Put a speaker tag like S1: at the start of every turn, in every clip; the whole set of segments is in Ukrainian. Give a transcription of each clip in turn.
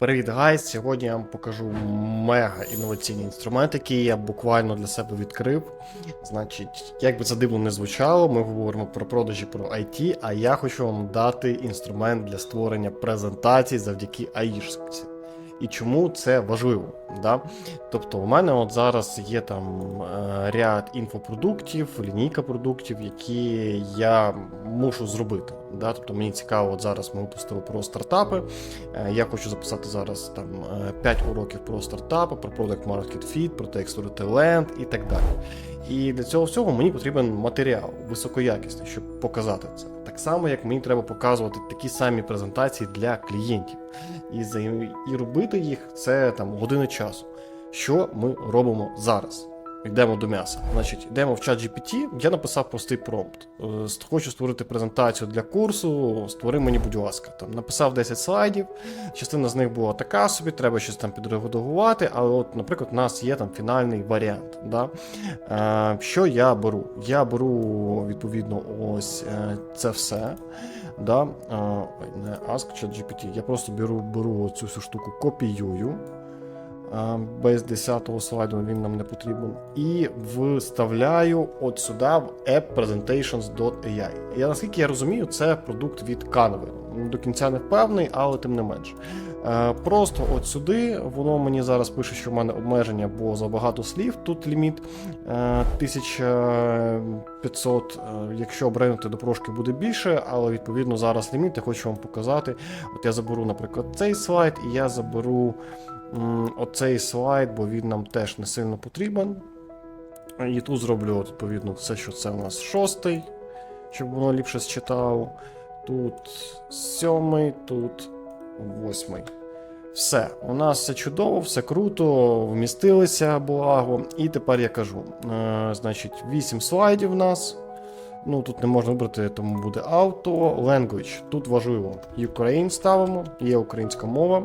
S1: Привіт, гайс! Сьогодні я вам покажу мега інноваційний інструмент, який я буквально для себе відкрив. Значить, як би це дивно не звучало, ми говоримо про продажі про IT, а я хочу вам дати інструмент для створення презентацій завдяки аїшці. І чому це важливо? Да? Тобто, у мене от зараз є там е, ряд інфопродуктів, лінійка продуктів, які я мушу зробити. Да? Тобто мені цікаво, от зараз ми випустили про стартапи. Е, Я хочу записати зараз там 5 уроків про стартапи, про Product Market Fit, про текстурити Land і так далі. І для цього всього мені потрібен матеріал високоякісний, щоб показати це. Так само, як мені треба показувати такі самі презентації для клієнтів. І, і робити їх це там години часу. Що ми робимо зараз? Йдемо до м'яса. Значить, йдемо в чат GPT, я написав простий промпт. Е, Хочу створити презентацію для курсу, створи мені, будь ласка. Там написав 10 слайдів, частина з них була така собі, треба щось там підредагувати, але от, наприклад, у нас є там фінальний варіант. Да? Е, що я беру? Я беру відповідно ось е, це все. Да? Ой, не Ask ChatGPT. Я просто беру, беру цю всю штуку, копіюю. Е, Без 10-го слайду він нам не потрібен. І вставляю от сюди в apppresentations.ai. Я наскільки я розумію, це продукт від Canva. До кінця не впевнений, але тим не менш. Е, Просто от сюди воно мені зараз пише, що в мене обмеження, бо забагато слів. Тут ліміт е, 1500. е, Якщо обринути до прошки буде більше, але відповідно зараз ліміт. Я хочу вам показати. От я заберу, наприклад, цей слайд, і я заберу оцей слайд, бо він нам теж не сильно потрібен. І тут зроблю от, відповідно все, що це у нас шостий, щоб воно ліпше считало. Тут сьомий, тут восьмий. Все, у нас все чудово, все круто, вмістилися благо. І тепер я кажу: е, значить, 8 слайдів у нас. Ну, тут не можна вибрати, тому буде авто. Language. Тут важливо. Ukraine ставимо, є українська мова.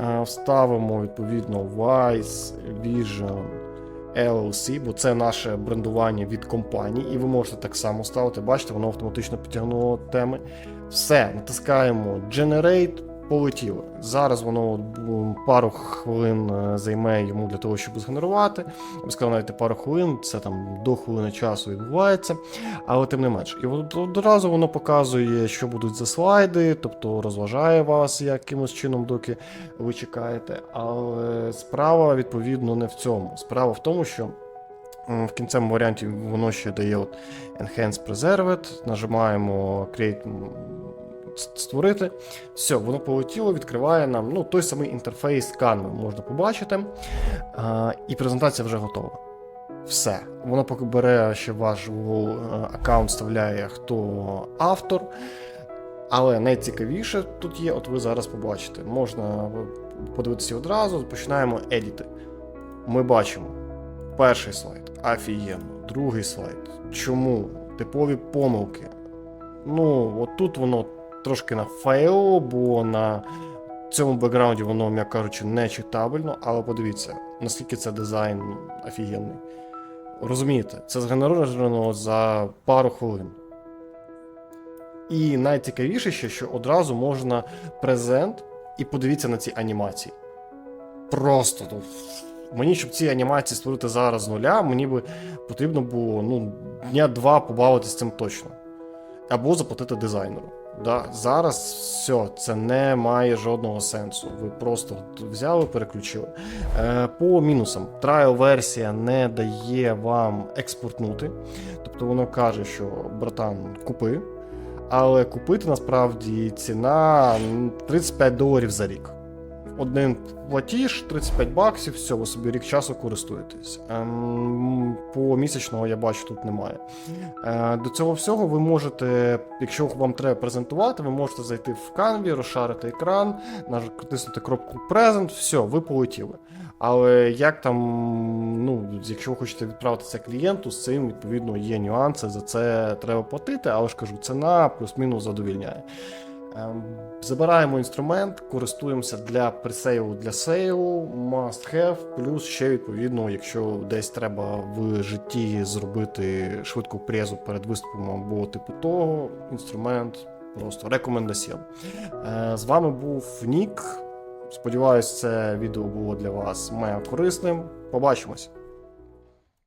S1: Е, Вставимо відповідно Wise Vision LLC, бо це наше брендування від компанії, і ви можете так само ставити. Бачите, воно автоматично підтягнуло теми. Все, натискаємо Generate. Полетіло. Зараз воно пару хвилин е, займе йому для того, щоб згенерувати. Я б сказав, навіть пару хвилин, це там до хвилини часу відбувається, але тим не менш. І одразу воно показує, що будуть за слайди, тобто розважає вас якимось чином, доки ви чекаєте. Але справа, відповідно, не в цьому. Справа в тому, що. В кінцевому варіанті воно ще дає от Enhance Preserved, нажимаємо Create створити. Все, воно полетіло, відкриває нам ну, той самий інтерфейс Canva можна побачити. А, і презентація вже готова. Все. Воно поки бере ще ваш Google е, аккаунт, вставляє хто автор. Але найцікавіше тут є, от ви зараз побачите. Можна подивитися одразу, починаємо едіти. Ми бачимо перший слайд, офігенно, другий слайд. Чому? Типові помилки. Ну, от тут воно трошки на фейл, бо на цьому бекграунді воно, м'яко кажучи, не читабельно, але подивіться, наскільки це дизайн офігенний. Розумієте, це згенеровано за пару хвилин. І найцікавіше ще, що одразу можна презент і подивіться на ці анімації. Просто ну, мені, щоб ці анімації створити зараз з нуля, мені би потрібно було ну, дня два побавитися цим точно. Або заплатити дизайнеру. Да? Зараз все, це не має жодного сенсу. Ви просто взяли, переключили. Е, по мінусам, трайл-версія не дає вам експортнути. Тобто воно каже, що братан, купи. Але купити насправді ціна 35 доларів за рік. Один платіж, 35 баксів, все, ви собі рік часу користуєтесь. Ем, по місячного я бачу тут немає. Е, До цього всього ви можете, якщо вам треба презентувати, ви можете зайти в Canva, розшарити екран, натиснути кропку Present, все, ви полетіли. Але як там, ну, якщо ви хочете відправити це клієнту, з цим відповідно є нюанси, за це треба платити, але ж кажу, ціна плюс-мінус задовільняє. Ем, Забираємо інструмент, користуємося для пресейлу для сейлу, must have, плюс ще відповідно, якщо десь треба в житті зробити швидку презу перед виступом або типу того, інструмент просто рекомендаціон. Е, З вами був Нік. Сподіваюсь, це відео було для вас мега корисним. Побачимось!